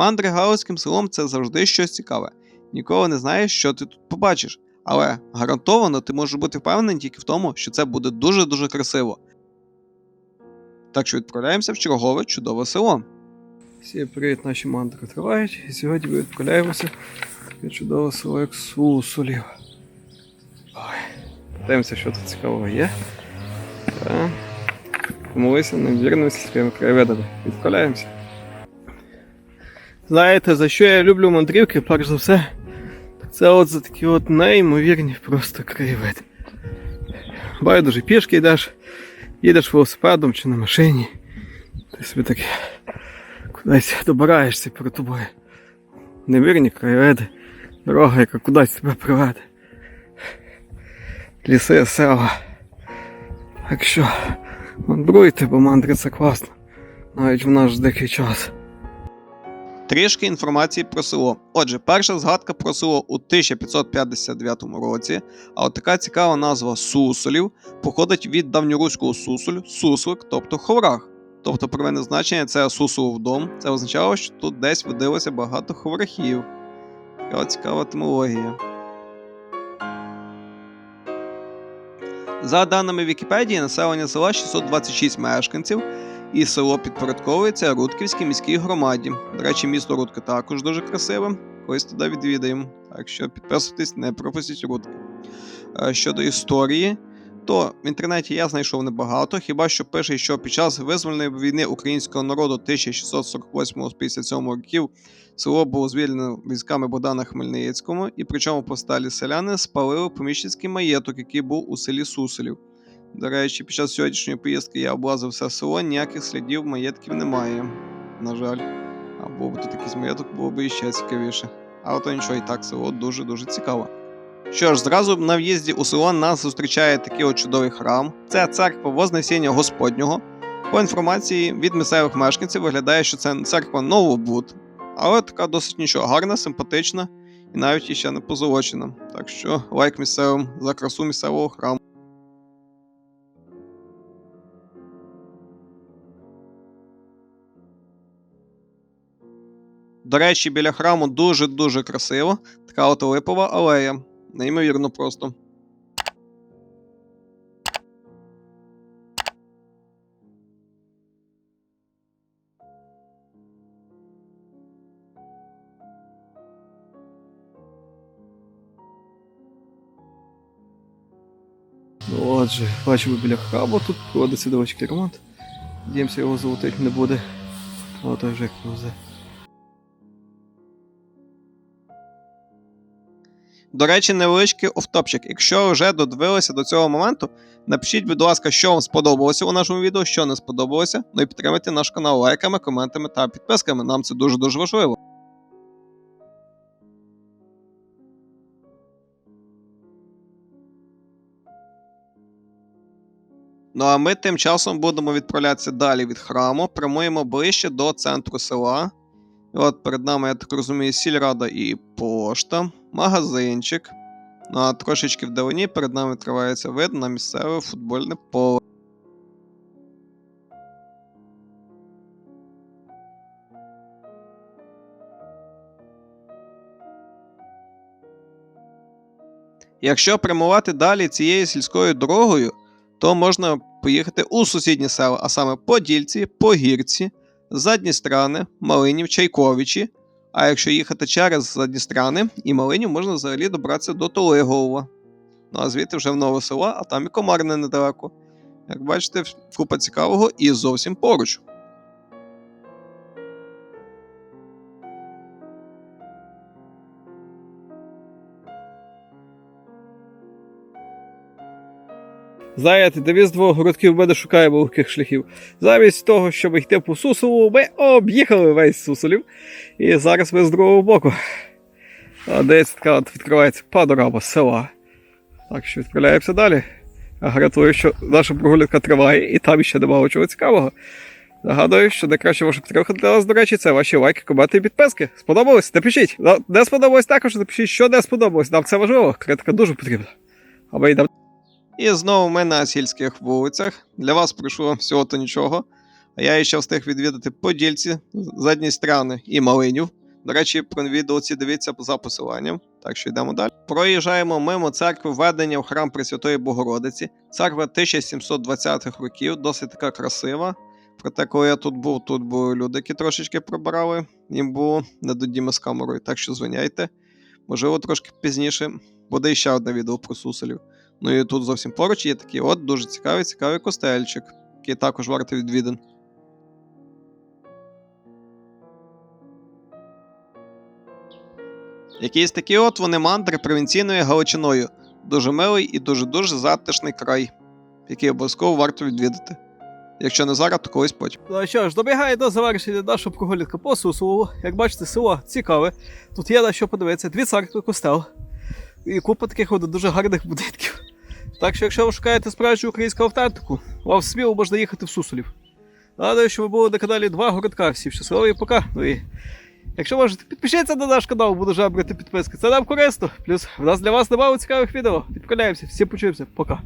Мандри галицьким селом це завжди щось цікаве. Ніколи не знаєш, що ти тут побачиш. Але гарантовано ти можеш бути впевнений тільки в тому, що це буде дуже-дуже красиво. Так що відправляємося в чергове чудове село. Всі привіт, наші мандри тривають, і сьогодні ми відправляємося в чудове село, як Сусулів. Ой, що тут цікавого є. Та помолися невірними сільськими краєвидами. Відправляємося. Знаєте, за що я люблю мандрівки, перш за все, це от за такі от неймовірні просто краєвиди. Байдуже пішки йдеш, їдеш велосипедом чи на машині. Ти собі таки кудись добираєшся перед тобою. Невірні краєвиди, дорога, яка кудись тебе приведе. Ліси, села. Так що, мандруйте, бо мандри це класно. Навіть в наш дикий час. Трішки інформації про село. Отже, перша згадка про село у 1559 році, а от така цікава назва Сусолів походить від давньоруського сусоль, суслик, тобто ховрах. Тобто первинне значення це Сусулов дом. Це означало, що тут десь водилося багато ховрахів. Така цікава етимологія. За даними Вікіпедії, населення села 626 мешканців, і село підпорядковується Рудківській міській громаді. До речі, місто Рудки також дуже красиве. Колись туди відвідаємо. Так що підписуйтесь, не пропустіть Рудки. Е, Щодо історії, то в інтернеті я знайшов небагато, хіба що пише, що під час визвольної війни українського народу 1648-57 років село було звільнено військами Богдана Хмельницького, і причому повсталі селяни спалили поміщицький маєток, який був у селі Суселів. До речі, під час сьогоднішньої поїздки я облазив все село, ніяких слідів маєтків немає. На жаль. А був би тут якийсь маєток, було б іще цікавіше. Але то нічого, і так село дуже-дуже цікаво. Що ж, зразу на в'їзді у село нас зустрічає такий от чудовий храм. Це церква Вознесіння Господнього. По інформації від місцевих мешканців виглядає, що це церква Новобуд, але така досить нічого, гарна, симпатична і навіть іще не позолочена. Так що лайк місцевим за красу місцевого храму. До речі, біля храму дуже-дуже красиво. Така от липова алея. Неймовірно просто. Ну, Отже, бачимо біля храму, тут проводиться невеличкий ремонт. Надіємося, його золотить не буде. О, вже як. До речі, невеличкий офтопчик. Якщо вже додивилися до цього моменту, напишіть, будь ласка, що вам сподобалося у нашому відео, що не сподобалося. Ну і підтримайте наш канал лайками, коментами та підписками. Нам це дуже дуже важливо. Ну а ми тим часом будемо відправлятися далі від храму, прямуємо ближче до центру села. І от перед нами, я так розумію, сільрада і пошта, магазинчик. Ну а трошечки вдалині перед нами відкривається вид на місцеве футбольне поле. Якщо прямувати далі цією сільською дорогою, то можна поїхати у сусідні села, а саме Подільці, Погірці, Задністрани, Малинів, Чайковичі. А якщо їхати через Задністрани і Малиню, можна взагалі добратися до Толиголова. Ну а звідти вже в нове село, а там і Комарне недалеко. Як бачите, купа цікавого і зовсім поруч. Знаєте, девіз двох городків мене шукає великих шляхів. Замість того, щоб йти по Сусову, ми об'їхали весь Сусолів. І зараз ми з другого боку. А десь така от відкривається панорама села. Так що відправляємося далі. Гарантую, що наша прогулянка триває і там ще немало чого цікавого. Нагадую, що найкраща ваша підтримка для нас, до речі, це ваші лайки, коменти і підписки. Сподобалось? Напишіть. Не сподобалось також, напишіть, що не сподобалось. Нам це важливо, критика дуже потрібна. А ми йдемо. І знову ми на сільських вулицях. Для вас прийшло всього то нічого. А я ще встиг відвідати Подільці, задні сторони і Малинів. До речі, про відеоці дивіться за посиланням. Так що йдемо далі. Проїжджаємо мимо церкви введення в храм Пресвятої Богородиці. Церква 1720-х років, досить така красива. Проте, коли я тут був, тут були люди, які трошечки прибирали. Їм було не до діми з камерою, так що звиняйте. Можливо, трошки пізніше буде ще одне відео про суселів. Ну і тут зовсім поруч є такий от дуже цікавий, цікавий костельчик, який також вартий відвідин. Якийсь такий от вони мандри провінційною Галичиною. Дуже милий і дуже-дуже затишний край, який обов'язково варто відвідати. Якщо не зараз, то колись потім. Ну що ж, добігає до завершення нашого прогулянка по Сусову. Як бачите, село цікаве. Тут є на що подивитися. Дві церкви, костел. І купа таких от дуже гарних будинків. Так що, якщо ви шукаєте справжню українську автентику, вам сміло можна їхати в Сусолів. Нагадую, що ви були на каналі Два Городка. Всім щасливо і пока. Ну і якщо можете, підпишіться на наш канал, буду жабрати підписки. Це нам корисно. Плюс в нас для вас немало цікавих відео. Відправляємося. Всім почуємося. Пока.